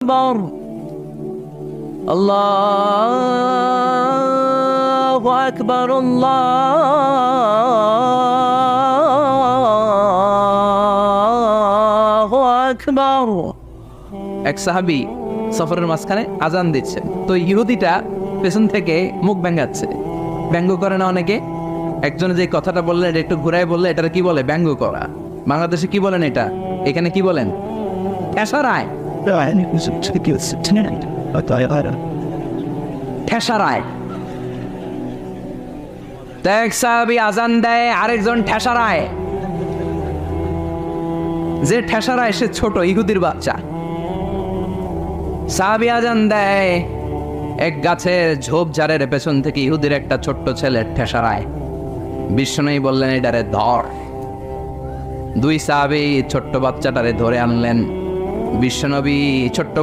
আকবর। আল্লাহ আকবর আল্লাহ আকবর। এক সাহাবি সফরের মাঝখানে আজান দিচ্ছে। তো ইহুদিটা পেছন থেকে মুখ ব্যঙ্গাচ্ছে ব্যঙ্গ করে না অনেকে? একজনে যে কথাটা বললেন, এটা একটু ঘুরাই বললে এটা কি বলে? ব্যঙ্গ করা। বাংলাদেশে কি বলেন এটা? এখানে কি বলেন? ঠেসারায় ঠেসারায় দেখ সাহাবি আজান দেয় আরেকজন ঠেসারায় যে ঠেসারায় সে ছোট, ইহুদির বাচ্চা। সাহাবি আজান দেয় এক গাছের ঝোপঝাড়ের পেছন থেকে ইহুদির একটা ছোট্ট ছেলে ঠেসারায় বিষ্ণুই বললেন, এটারে ধর। দুই সাহাবি ছোট্ট বাচ্চাটারে ধরে আনলেন। বিশ্বনবী ছোট্ট